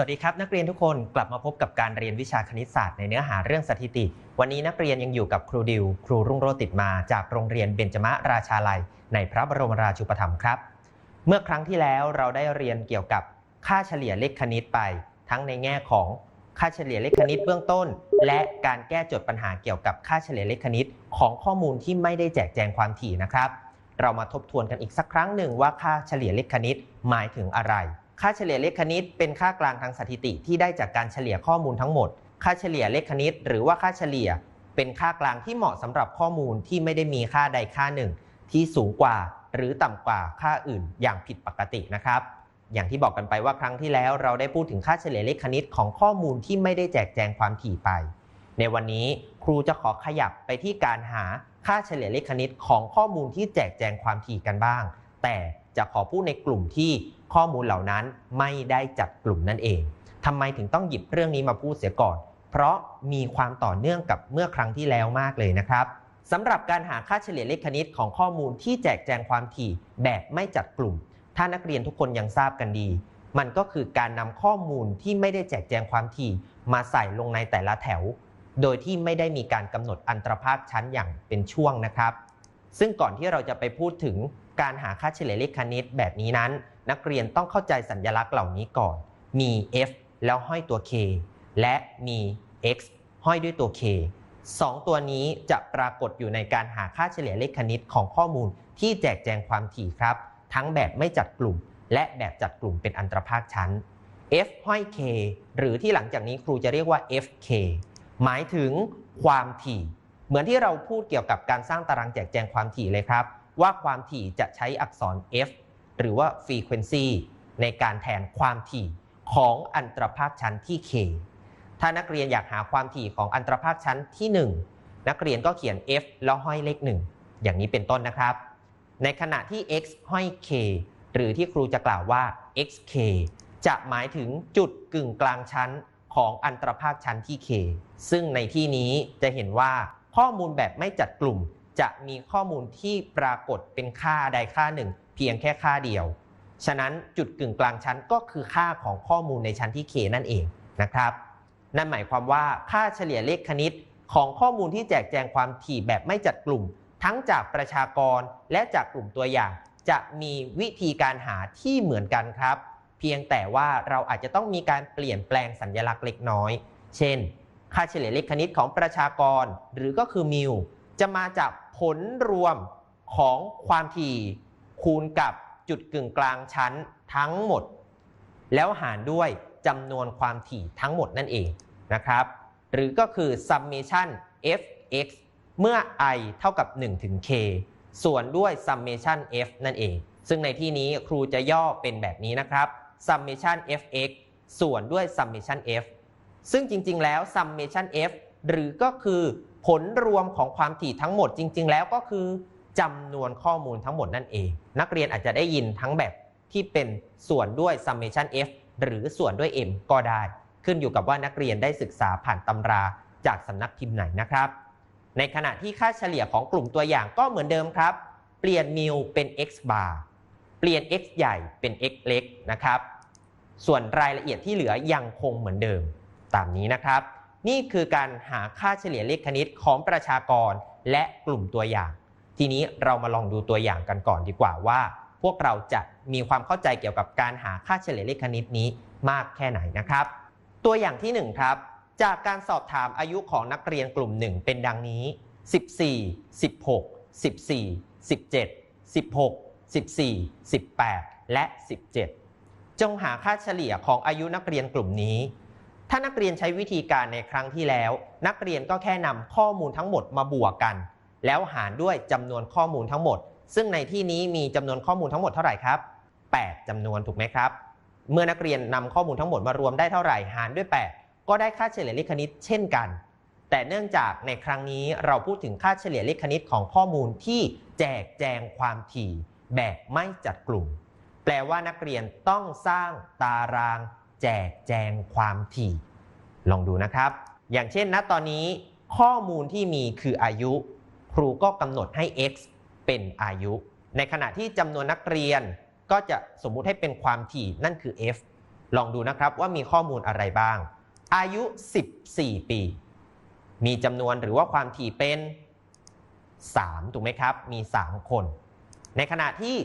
สวัสดีครับ นักเรียนทุกคนกลับมาพบกับการเรียนวิชาคณิตศาสตร์ในเนื้อหาเรื่องสถิติ วันนี้นักเรียนยังอยู่กับครูดิว ครูรุ่งโรจน์ติดมาจากโรงเรียนเบญจมราชาลัย ในพระบรมราชูปถัมภ์ครับ เมื่อครั้งที่แล้วเราได้เรียนเกี่ยวกับค่าเฉลี่ยเลขคณิตไป ทั้งในแง่ของค่าเฉลี่ยเลขคณิตเบื้องต้น และการแก้โจทย์ปัญหาเกี่ยวกับค่าเฉลี่ยเลขคณิตของข้อมูลที่ไม่ได้แจกแจงความถี่นะครับ เรามาทบทวนกันอีกสักครั้งหนึ่งว่าค่าเฉลี่ยเลขคณิตหมายถึงอะไร ค่าเฉลี่ยเลขคณิตเป็นค่ากลางทางสถิติที่ได้จากการเฉลี่ยข้อมูลทั้งหมด ค่าเฉลี่ยเลขคณิต หรือว่าค่าเฉลี่ย เป็นค่ากลางที่เหมาะสำหรับข้อมูลที่ไม่ได้มีค่าใดค่าหนึ่ง ที่สูงกว่าหรือต่ำกว่าค่าอื่นอย่างผิดปกตินะครับ อย่างที่บอกกันไปว่าครั้งที่แล้วเราได้พูดถึงค่าเฉลี่ยเลขคณิตของข้อมูลที่ไม่ได้แจกแจงความถี่ไป ในวันนี้ครูจะขอขยับไปที่การหาค่าเฉลี่ยเลขคณิตของข้อมูลที่แจกแจงความถี่กันบ้าง แต่จะขอพูดในกลุ่มที่ ข้อมูลเหล่านั้นไม่ได้จัดกลุ่มนั่นเองทำไมถึงต้องหยิบเรื่องนี้มาพูดเสียก่อน เพราะมีความต่อเนื่องกับเมื่อครั้งที่แล้วมากเลยนะครับสำหรับการหาค่าเฉลี่ยเลขคณิตของข้อมูลที่แจกแจงความถี่แบบไม่จัดกลุ่ม ถ้านักเรียนทุกคนยังทราบกันดี มันก็คือการนำข้อมูลที่ไม่ได้แจกแจงความถี่ มาใส่ลงในแต่ละแถว โดยที่ไม่ได้มีการกำหนดอันตรภาคชั้นอย่างเป็นช่วงนะครับ ซึ่งก่อนที่เราจะไปพูดถึง การหาค่าเฉลี่ยเลขคณิตแบบนี้นั้น นักเรียนต้องเข้าใจสัญลักษณ์เหล่านี้ก่อน มี f แล้วห้อยตัว k และมี x ห้อยด้วยตัว k สองตัวนี้จะปรากฏอยู่ในการหาค่าเฉลี่ยเลขคณิตของข้อมูลที่แจกแจงความถี่ครับ ทั้งแบบไม่จัดกลุ่ม และแบบจัดกลุ่มเป็นอันตรภาคชั้น f ห้อย k หรือที่หลังจากนี้ครูจะเรียกว่า fk หมายถึงความถี่ เหมือนที่เราพูดเกี่ยวกับการสร้างตารางแจกแจงความถี่เลยครับ ว่าความถี่จะใช้อักษร f หรือว่า frequency ในการแทนความถี่ของอันตรภาคชั้นที่ k ถ้านักเรียนอยากหาความถี่ของอันตรภาคชั้นที่ 1 นักเรียนก็เขียน f แล้วห้อยเลข 1 อย่างนี้เป็นต้นนะครับ ในขณะที่ x ห้อย k หรือที่ครูจะกล่าวว่า xk จะหมายถึงจุดกึ่งกลางชั้นของอันตรภาคชั้นที่ k ซึ่งในที่นี้จะเห็นว่าข้อมูลแบบไม่จัดกลุ่ม จะมีข้อมูลที่ปรากฏเป็นค่าใดค่าหนึ่ง เพียงแค่ค่าเดียว ฉะนั้นจุดกึ่งกลางชั้นก็คือค่าของข้อมูลในชั้นที่ k นั่นเองนะครับ นั่นหมายความว่าค่าเฉลี่ยเลขคณิตของข้อมูลที่แจกแจงความถี่แบบไม่จัดกลุ่ม ทั้งจากประชากรและจากกลุ่มตัวอย่าง จะมีวิธีการหาที่เหมือนกันครับ เพียงแต่ว่าเราอาจจะต้องมีการเปลี่ยนแปลงสัญลักษณ์เล็กน้อย เช่น ค่าเฉลี่ยเลขคณิตของประชากร หรือก็คือมิวจะมาจาก ผลรวมของความถี่คูณกับจุดกึ่งกลางชั้นทั้งหมด แล้วหารด้วยจำนวนความถี่ทั้งหมดนั่นเองนะครับ หรือก็คือ summation f(x) เมื่อ i เท่ากับ 1 ถึง k ส่วนด้วย summation f นั่นเอง ซึ่งในที่นี้ครูจะย่อเป็นแบบนี้นะครับ summation f(x) ส่วนด้วย summation f ซึ่งจริงๆ แล้ว summation f หรือก็คือ ผลรวมของความถี่ทั้งหมดจริง ๆ แล้วก็คือจำนวนข้อมูลทั้งหมดนั่นเอง นักเรียนอาจจะได้ยินทั้งแบบที่เป็นส่วนด้วย summation f หรือส่วนด้วย m ก็ได้ ขึ้นอยู่กับว่านักเรียนได้ศึกษาผ่านตำราจากสำนักพิมพ์ไหนนะครับ ในขณะที่ค่าเฉลี่ยของกลุ่มตัวอย่างก็เหมือนเดิมครับ เปลี่ยนมิวเป็น x bar เปลี่ยน x ใหญ่เป็น x เล็กนะครับ ส่วนรายละเอียดที่เหลือยังคงเหมือนเดิมตามนี้นะครับ นี่คือการหาค่าเฉลี่ยเลขคณิตของประชากรและกลุ่มตัวอย่าง ทีนี้เรามาลองดูตัวอย่างกันก่อนดีกว่าว่า พวกเราจะมีความเข้าใจเกี่ยวกับการหาค่าเฉลี่ยเลขคณิตนี้มากแค่ไหนนะครับ ตัวอย่างที่ 1 ครับ จากการสอบถามอายุของนักเรียนกลุ่ม 1 เป็นดังนี้ 14 16 14 17 16 14 18 และ 17 จงหาค่าเฉลี่ยของอายุนักเรียนกลุ่มนี้ ถ้านักเรียนใช้วิธีการในครั้งที่แล้ว นักเรียนก็แค่นำข้อมูลทั้งหมดมาบวกกัน แล้วหารด้วยจำนวนข้อมูลทั้งหมด ซึ่งในที่นี้มีจำนวนข้อมูลทั้งหมดเท่าไหร่ครับ 8จำนวนถูกไหมครับ เมื่อนักเรียนนำข้อมูลทั้งหมดมารวมได้เท่าไหร่ หารด้วย 8 ก็ได้ค่าเฉลี่ยเลขคณิตเช่นกัน แต่เนื่องจากในครั้งนี้เราพูดถึงค่าเฉลี่ยเลขคณิตของข้อมูลที่แจกแจงความถี่ แบบไม่จัดกลุ่ม แปลว่านักเรียนต้องสร้างตาราง แจกแจงความถี่ ลองดูนะครับ อย่างเช่นณตอนนี้ข้อมูลที่มีคืออายุ ครูก็กำหนดให้ x เป็นอายุ ในขณะที่จำนวนนักเรียนก็จะสมมุติให้เป็นความถี่นั่นคือ f ลองดูนะครับว่ามีข้อมูลอะไรบ้าง อายุ 14 ปี มีจำนวนหรือว่าความถี่เป็น 3 ถูกไหมครับ มี 3 คน ในขณะที่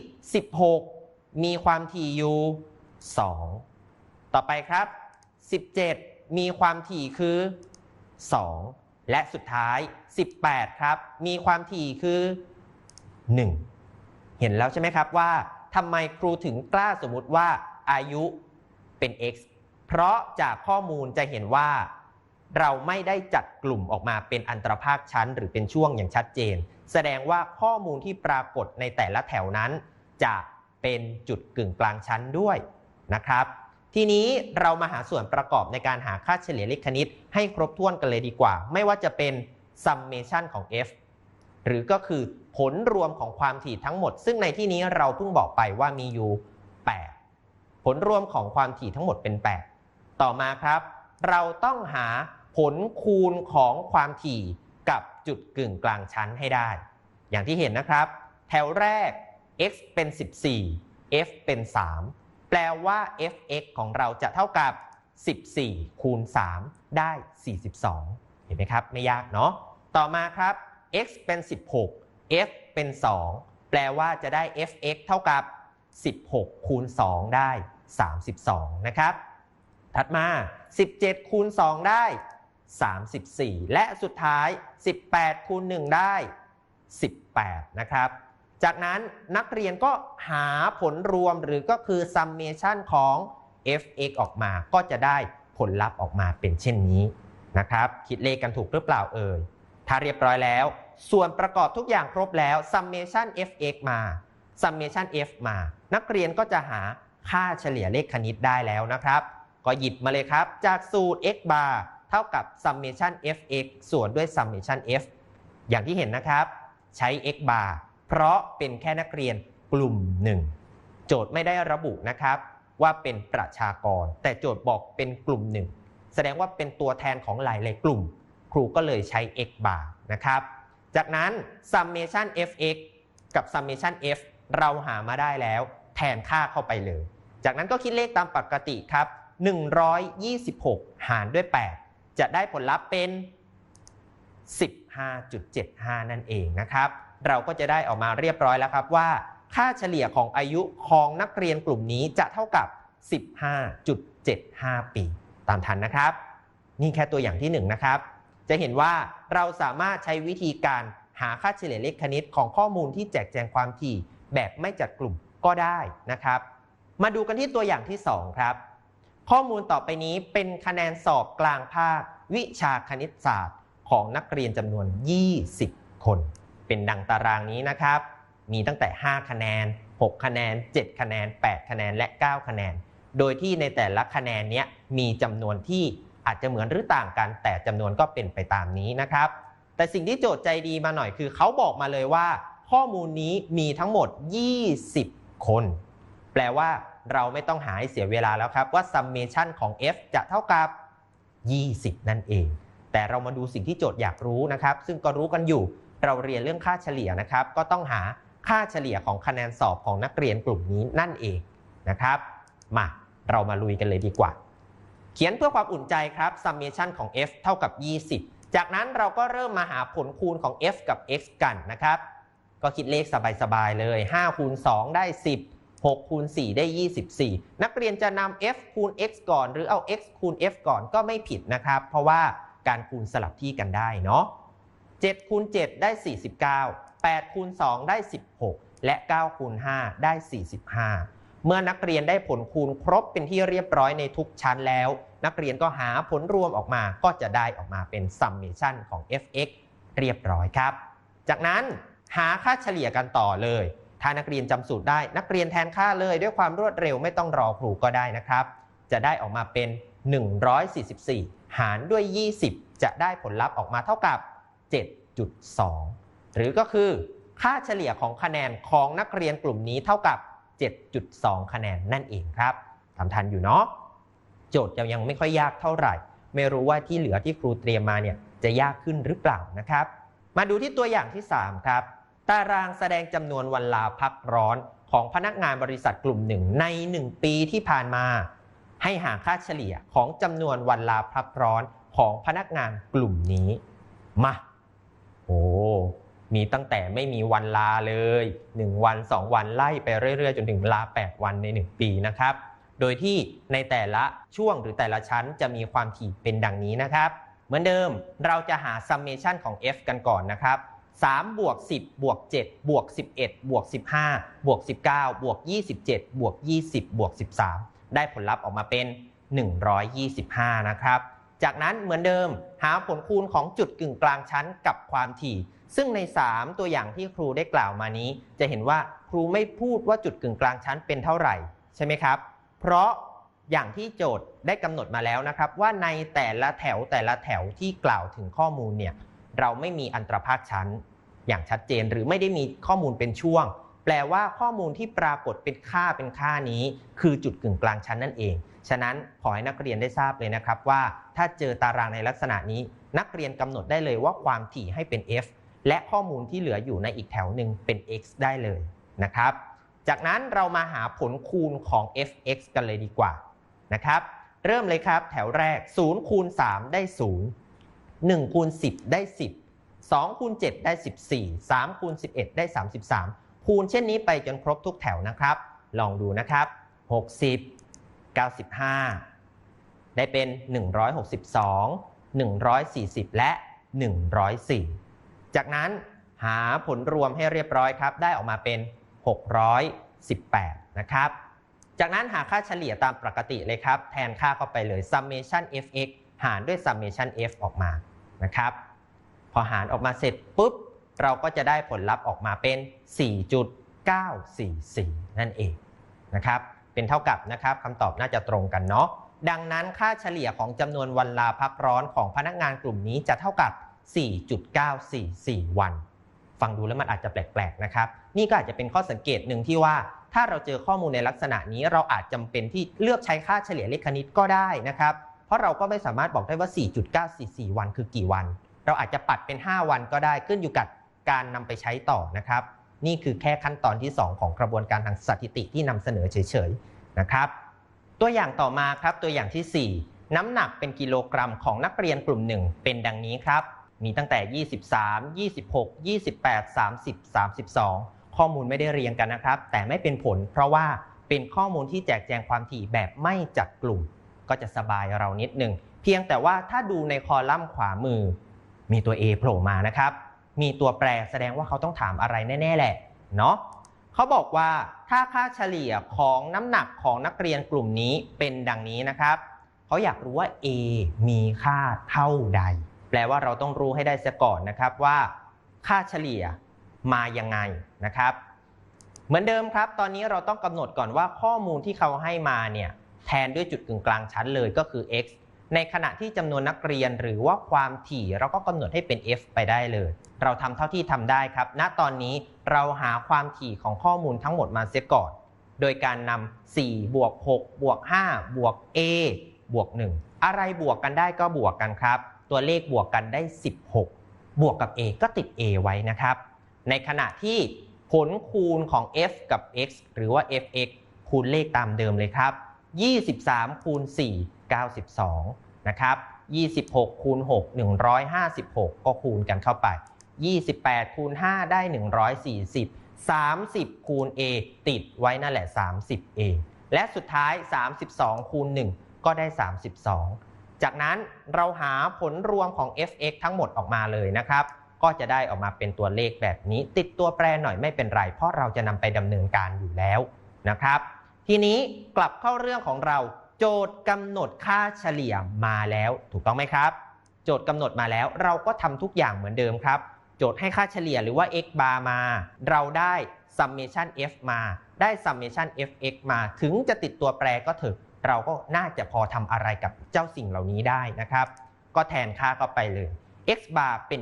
16 มีความถี่อยู่ 2 ต่อไปครับ 17 มีความถี่คือ 2 และสุดท้าย 18 ครับ มีความถี่คือ 1 เห็นแล้วใช่ไหมครับว่าทำไมครูถึงกล้าสมมติว่าอายุเป็น x เพราะจากข้อมูลจะเห็นว่า เราไม่ได้จัดกลุ่มออกมาเป็นอันตรภาคชั้น หรือเป็นช่วงอย่างชัดเจน แสดงว่าข้อมูลที่ปรากฏในแต่ละแถวนั้น จะเป็นจุดกึ่งกลางชั้นด้วยนะครับ ทีนี้เรามาหาส่วนประกอบในการหาค่าเฉลี่ยเลขคณิต ให้ครบถ้วนกันเลยดีกว่า ไม่ว่าจะเป็น summation ของ f หรือก็คือผลรวมของความถี่ทั้งหมด ซึ่งในที่นี้เราเพิ่งบอกไปว่ามีอยู่ 8 ผลรวมของความถี่ทั้งหมดเป็น 8 ต่อมาครับ เราต้องหาผลคูณของความถี่กับจุดกึ่งกลางชั้นให้ได้ อย่างที่เห็นนะครับ แถวแรก x เป็น 14 f เป็น 3 แปลว่า fx ของเราจะเท่ากับ 14 คูณ 3 ได้ 42 เห็นไหมครับ ไม่ยากเนาะ ต่อมาครับ x เป็น 16 f เป็น 2 แปลว่าจะได้ fx เท่ากับ 16 คูณ 2 ได้ 32 นะครับ ถัดมา 17 คูณ 2 ได้ 34 และสุดท้าย 18 คูณ 1 ได้ 18 นะครับ จากนั้นนักเรียนก็หาผลรวมหรือก็คือ summation ของ fx ออกมาก็จะได้ผลลัพธ์ออกมาเป็นเช่นนี้นะครับ คิดเลขกันถูกหรือเปล่าเอ่ย ถ้าเรียบร้อยแล้ว ส่วนประกอบทุกอย่างครบแล้ว summation fx มา summation f มา นักเรียนก็จะหาค่าเฉลี่ยเลขคณิตได้แล้วนะครับ ก็หยิบมาเลยครับ จากสูตร x bar เท่ากับ summation fx ส่วนด้วย summation f อย่างที่เห็นนะครับ ใช้ x bar เพราะเป็นแค่นักเรียนกลุ่มหนึ่งโจทย์ไม่ได้ระบุนะครับว่าเป็นประชากร แต่โจทย์บอกเป็นกลุ่มหนึ่งแสดงว่าเป็นตัวแทนของหลายๆกลุ่ม ครูก็เลยใช้ x bar นะครับ จากนั้น summation fx กับ summation f เราหามาได้แล้ว แทนค่าเข้าไปเลย จากนั้นก็คิดเลขตามปกติครับ 126 หารด้วย 8 จะได้ผลลัพธ์เป็น 15.75 นั่นเองนะครับ เราก็จะได้ออกมาเรียบร้อยแล้วครับว่า ค่าเฉลี่ยของอายุของนักเรียนกลุ่มนี้จะเท่ากับ 15.75 ปี ตามทันนะครับ นี่แค่ตัวอย่างที่1นงนะครับ จะเห็นว่าเราสามารถใช้วิธีการหาค่าเฉลี่ยเลขคณิตของข้อมูลที่แจกแจงความถี่แบบไม่จัดกลุ่มก็ได้นะครับ มาดูกันที่ตัวอย่างที่ 2 ครับ ข้อมูลต่อไปนี้เป็นคะแนนสอบกลางภาควิชาคณิตศาสตร์ของนักเรียนจำนวน 20 คน เป็นดังตารางนี้นะครับ มีตั้งแต่ 5 คะแนน 6 คะแนน 7 คะแนน 8 คะแนนและ 9 คะแนน โดยที่ในแต่ละคะแนนเนี้ยมีจำนวนที่อาจจะเหมือนหรือต่างกัน แต่จำนวนก็เป็นไปตามนี้นะครับ แต่สิ่งที่โจทย์ใจดีมาหน่อยคือเขาบอกมาเลยว่า ข้อมูลนี้มีทั้งหมด 20 คน แปลว่าเราไม่ต้องหาให้เสียเวลาแล้วครับว่า summation ของ f จะเท่ากับ 20 นั่นเอง แต่เรามาดูสิ่งที่โจทย์อยากรู้นะครับ ซึ่งก็รู้กันอยู่ เราเรียนเรื่องค่าเฉลี่ยนะครับ ก็ต้องหาค่าเฉลี่ยของคะแนนสอบของนักเรียนกลุ่มนี้นั่นเองนะครับ มาเรามาลุยกันเลยดีกว่า เขียนเพื่อความอุ่นใจครับ summation ของ f เท่ากับ 20 จากนั้นเราก็เริ่มมาหาผลคูณของ f กับ x กันนะครับ ก็คิดเลขสบายๆเลย5คูณ2ได้ 10 6คูณ4ได้ 24 นักเรียนจะนำ f คูณ x ก่อน หรือเอา x คูณ f ก่อนก็ไม่ผิดนะครับ เพราะว่าการคูณสลับที่กันได้เนาะ 7คูณ7ได้ 49 8คูณ2ได้ 16 และ9คูณ5ได้ 45 เมื่อนักเรียนได้ผลคูณครบเป็นที่เรียบร้อยในทุกชั้นแล้ว นักเรียนก็หาผลรวมออกมาก็จะได้ออกมาเป็น summation ของ fx เรียบร้อยครับ จากนั้นหาค่าเฉลี่ยกันต่อเลย ถ้านักเรียนจำสูตรได้ นักเรียนแทนค่าเลยด้วยความรวดเร็วไม่ต้องรอครูก็ได้นะครับ จะได้ออกมาเป็น 144 หารด้วย 20 จะได้ผลลัพธ์ออกมาเท่ากับ 7.2 หรือก็คือค่าเฉลี่ยของคะแนนของนักเรียนกลุ่มนี้เท่ากับ 7.2 คะแนนนั่นเองครับทำทันอยู่เนาะโจทย์ยังไม่ค่อยยากเท่าไหร่ ไม่รู้ว่าที่เหลือที่ครูเตรียมมาเนี่ยจะยากขึ้นหรือเปล่านะครับ มาดูที่ตัวอย่างที่ 3 ครับ ตารางแสดงจำนวนวันลาพักร้อนของพนักงานบริษัทกลุ่มหนึ่งใน 1 ปีที่ผ่านมา ให้หาค่าเฉลี่ยของจำนวนวันลาพักร้อนของพนักงานกลุ่มนี้ มา โอ้มีตั้งแต่ไม่มีวันลาเลย 1 วัน 2 วันไล่ไปเรื่อยๆ จนถึงลา 8 วันใน 1 ปีนะครับ โดยที่ในแต่ละช่วงหรือแต่ละชั้นจะมีความถี่เป็นดังนี้นะครับ เหมือนเดิมเราจะหา summation ของ f กันก่อนนะครับ3บวก10บวก7บวก11บวก15บวก19บวก27บวก20บวก13 ได้ผลลัพธ์ออกมาเป็น 125 นะครับ จากนั้นเหมือนเดิมหาผลคูณของจุดกึ่งกลางชั้นกับความถี่ ซึ่งใน 3 ตัวอย่างที่ครูได้กล่าวมานี้ จะเห็นว่าครูไม่พูดว่าจุดกึ่งกลางชั้นเป็นเท่าไหร่ ใช่ไหมครับ เพราะอย่างที่โจทย์ได้กำหนดมาแล้วนะครับ ว่าในแต่ละแถวแต่ละแถวที่กล่าวถึงข้อมูลเนี่ยเราไม่มีอันตรภาคชั้น อย่างชัดเจนหรือไม่ได้มีข้อมูลเป็นช่วง แปลว่าข้อมูลที่ปรากฏเป็นค่าเป็นค่านี้ คือจุดกึ่งกลางชั้นนั่นเอง ฉะนั้นขอให้นักเรียนได้ทราบเลยนะครับว่าถ้าเจอตารางในลักษณะนี้ นักเรียนกำหนดได้เลยว่าความถี่ให้เป็น f และข้อมูลที่เหลืออยู่ในอีกแถวหนึ่งเป็น x ได้เลยนะครับ จากนั้นเรามาหาผลคูณของ f(x) กันเลยดีกว่านะครับ เริ่มเลยครับแถวแรก 0 คูณ 3 ได้ 0 1 คูณ 10 ได้ 10 2 คูณ 7 ได้ 14 3 คูณ 11 ได้ 33 คูณเช่นนี้ไปจนครบทุกแถวนะครับ ลองดูนะครับ 60 95 ได้เป็น 162 140 และ 104 จากนั้นหาผลรวมให้เรียบร้อยครับ ได้ออกมาเป็น 618 นะครับ จากนั้นหาค่าเฉลี่ยตามปกติเลยครับ แทนค่าเข้าไปเลย summation fx หารด้วย summation f ออกมานะครับ พอหารออกมาเสร็จปุ๊บ เราก็จะได้ผลลัพธ์ออกมาเป็น 4.944 นั่นเองนะครับ เป็นเท่ากับนะครับคำตอบน่าจะตรงกันเนาะดังนั้นค่าเฉลี่ยของจำนวนวันลาพักร้อนของพนักงานกลุ่มนี้จะเท่ากับ 4.944 วัน ฟังดูแล้วมันอาจจะแปลกๆนะครับ นี่ก็อาจจะเป็นข้อสังเกตหนึ่งที่ว่า ถ้าเราเจอข้อมูลในลักษณะนี้เราอาจจำเป็นที่เลือกใช้ค่าเฉลี่ยเลขคณิตก็ได้นะครับ เพราะเราก็ไม่สามารถบอกได้ว่า 4.944 วันคือกี่วัน เราอาจจะปัดเป็น 5 วันก็ได้ขึ้นอยู่กับการนำไปใช้ต่อนะครับ นี่คือแค่ขั้นตอนที่ 2 ของกระบวนการทางสถิติที่นำเสนอเฉยๆนะครับ ตัวอย่างต่อมาครับตัวอย่างที่ 4 น้ำหนักเป็นกิโลกรัมของนักเรียนกลุ่มหนึ่งเป็นดังนี้ครับ มีตั้งแต่ 23 26 28 30 32 ข้อมูลไม่ได้เรียงกันนะครับ แต่ไม่เป็นผล เพราะว่าเป็นข้อมูลที่แจกแจงความถี่แบบไม่จัดกลุ่ม ก็จะสบายเรานิดหนึ่งเพียงแต่ว่าถ้าดูในคอลัมน์ขวามือ มีตัว A โผล่มานะครับ มีตัวแปรแสดงว่าเขาต้องถามอะไรแน่ๆแหละเนาะเขาบอกว่าถ้าค่าเฉลี่ยของน้ำหนักของนักเรียนกลุ่มนี้เป็นดังนี้นะครับเขาอยากรู้ว่า A มีค่าเท่าใด แปลว่าเราต้องรู้ให้ได้เสียก่อนนะครับว่า ค่าเฉลี่ยมายังไงนะครับ เหมือนเดิมครับ ตอนนี้เราต้องกำหนดก่อนว่าข้อมูลที่เขาให้มาเนี่ยแทนด้วยจุดกึ่งกลางชั้นเลยก็คือ x ในขณะที่จำนวนนักเรียนหรือว่าความถี่เราก็กำหนดให้เป็น f ไปได้เลย เราทำเท่าที่ทำได้ครับ ณตอนนี้เราหาความถี่ของข้อมูลทั้งหมดมาเสียก่อน โดยการนำ4บวก 6 บวก 5 บวก a บวก 1 อะไรบวกกันได้ก็บวกกันครับ ตัวเลขบวกกันได้ 16 บวกกับ a ก็ติด a ไว้นะครับ ในขณะที่ผลคูณของ f กับ x หรือว่า fx คูณเลขตามเดิมเลยครับ 23 คูณ 4 92 นะครับ 26 คูณ 6 156 ก็คูณกันเข้าไป 28 คูณ 5 ได้ 140 30 คูณ a ติดไว้นั่นแหละ 30a และสุดท้าย 32 คูณ 1 ก็ได้ 32 จากนั้นเราหาผลรวมของ fx ทั้งหมดออกมาเลยนะครับ ก็จะได้ออกมาเป็นตัวเลขแบบนี้ ติดตัวแปรหน่อยไม่เป็นไร เพราะเราจะนำไปดำเนินการอยู่แล้วนะครับ ทีนี้กลับเข้าเรื่องของเรา โจทย์กำหนดค่าเฉลี่ยมาแล้วถูกต้องไหมครับ โจทย์กำหนดมาแล้วเราก็ทำทุกอย่างเหมือนเดิมครับ โจทย์ให้ค่าเฉลี่ยหรือว่า x bar มา เราได้ summation f มา ได้ summation fx มา ถึงจะติดตัวแปรก็เถอะเราก็น่าจะพอทำอะไรกับเจ้าสิ่งเหล่านี้ได้นะครับ ก็แทนค่าเข้าไปเลย x bar เป็น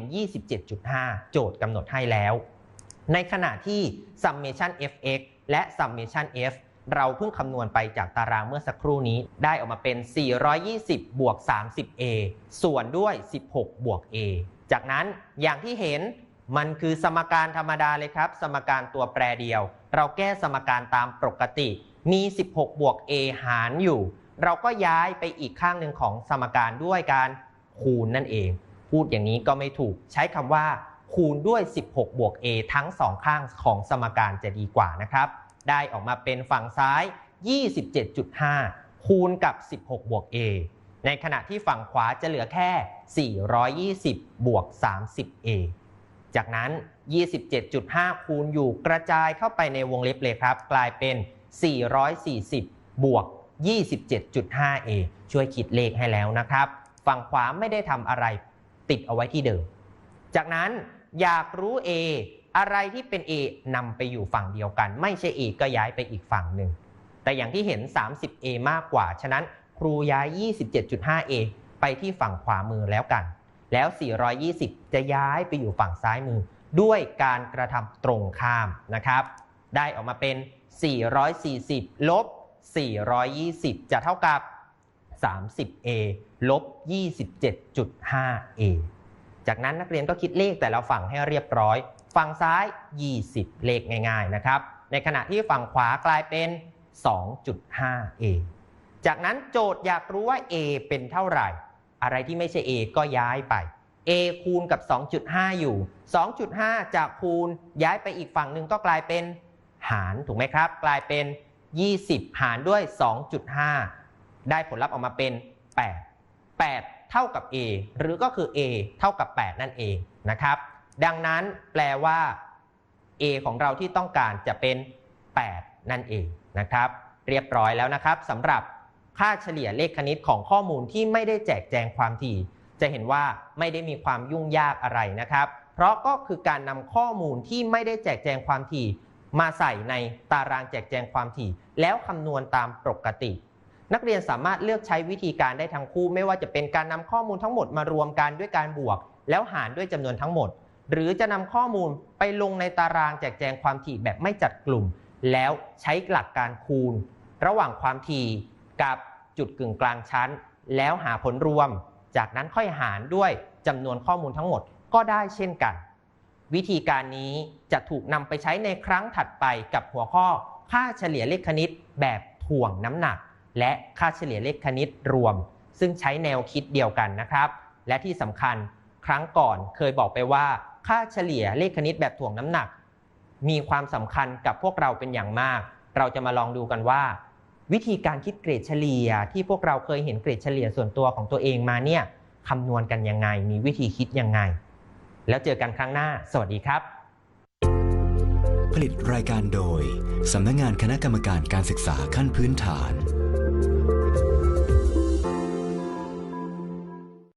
27.5 โจทย์กำหนดให้แล้ว ในขณะที่ summation fx และ summation f เราเพิ่งคำนวณไปจากตารางเมื่อสักครู่นี้ได้ออกมาเป็น 420 บวก 30a ส่วนด้วย 16 บวก a จากนั้นอย่างที่เห็นมันคือสมการธรรมดาเลยครับ สมการตัวแปรเดียว เราแก้สมการตามปกติ มี 16 บวก a หารอยู่ เราก็ย้ายไปอีกข้างหนึ่งของสมการด้วยการคูณนั่นเอง พูดอย่างนี้ก็ไม่ถูก ใช้คำว่าคูณด้วย 16 บวก a ทั้งสองข้างของสมการจะดีกว่านะครับ ได้ออกมาเป็นฝั่งซ้าย 27.5 คูณกับ 16 บวก a ในขณะที่ฝั่งขวาจะเหลือแค่ 420 บวก 30a จากนั้น 27.5 คูณอยู่กระจายเข้าไปในวงเล็บเลยครับ กลายเป็น 440 บวก 27.5a ช่วยคิดเลขให้แล้วนะครับ ฝั่งขวาไม่ได้ทำอะไรติดเอาไว้ที่เดิม จากนั้นอยากรู้ a อะไรที่เป็น a นำไปอยู่ฝั่งเดียวกัน ไม่ใช่ a ก็ย้ายไปอีกฝั่งหนึ่ง แต่อย่างที่เห็น 30a มากกว่า ฉะนั้นครูย้าย 27.5a ไปที่ฝั่งขวามือแล้วกัน แล้ว 420 จะย้ายไปอยู่ฝั่งซ้ายมือ ด้วยการกระทำตรงข้ามนะครับ ได้ออกมาเป็น 440 ลบ 420 จะเท่ากับ 30a ลบ 27.5a จากนั้นนักเรียนก็คิดเลขแต่ละฝั่งให้เรียบร้อย ฝั่งซ้าย 20 เลขง่ายๆนะครับ ในขณะที่ฝั่งขวากลายเป็น 2.5a จากนั้นโจทย์อยากรู้ว่า a เป็นเท่าไหร่ อะไรที่ไม่ใช่ a ก็ย้ายไป a คูณกับ 2.5 อยู่ 2.5 จากคูณย้ายไปอีกฝั่งหนึ่งก็กลายเป็นหารถูกไหมครับ กลายเป็น 20 หารด้วย 2.5 ได้ผลลัพธ์ออกมาเป็น 8 8 เท่ากับ a หรือก็คือ a เท่ากับ 8 นั่นเองนะครับ ดังนั้นแปลว่า a ของเราที่ต้องการจะเป็น 8 นั่นเองนะครับ เรียบร้อยแล้วนะครับสำหรับค่าเฉลี่ยเลขคณิตของข้อมูลที่ไม่ได้แจกแจงความถี่ จะเห็นว่าไม่ได้มีความยุ่งยากอะไรนะครับ เพราะก็คือการนำข้อมูลที่ไม่ได้แจกแจงความถี่ มาใส่ในตารางแจกแจงความถี่ แล้วคำนวณตามปกติ นักเรียนสามารถเลือกใช้วิธีการได้ทั้งคู่ ไม่ว่าจะเป็นการนำข้อมูลทั้งหมดมารวมกันด้วยการบวก แล้วหารด้วยจำนวนทั้งหมด หรือจะนำข้อมูลไปลงในตารางแจกแจงความถี่แบบไม่จัดกลุ่ม แล้วใช้หลักการคูณ ระหว่างความถี่กับจุดกึ่งกลางชั้น แล้วหาผลรวม จากนั้นค่อยหารด้วยจำนวนข้อมูลทั้งหมดก็ได้เช่นกัน วิธีการนี้จะถูกนำไปใช้ในครั้งถัดไปกับหัวข้อค่าเฉลี่ยเลขคณิตแบบถ่วงน้ำหนัก และค่าเฉลี่ยเลขคณิตรวม ซึ่งใช้แนวคิดเดียวกันนะครับ และที่สำคัญครั้งก่อนเคยบอกไปว่า ค่าเฉลี่ยเลขคณิตแบบถ่วงน้ำหนัก มีความสำคัญกับพวกเราเป็นอย่างมาก เราจะมาลองดูกันว่า วิธีการคิดเกรดเฉลี่ย ที่พวกเราเคยเห็นเกรดเฉลี่ยส่วนตัวของตัวเองมาเนี่ยคำนวณกันยังไง มีวิธีคิดยังไง แล้วเจอกันครั้งหน้า สวัสดีครับ ผลิตรายการโดยสำนักงานคณะกรรมการการศึกษาขั้นพื้นฐาน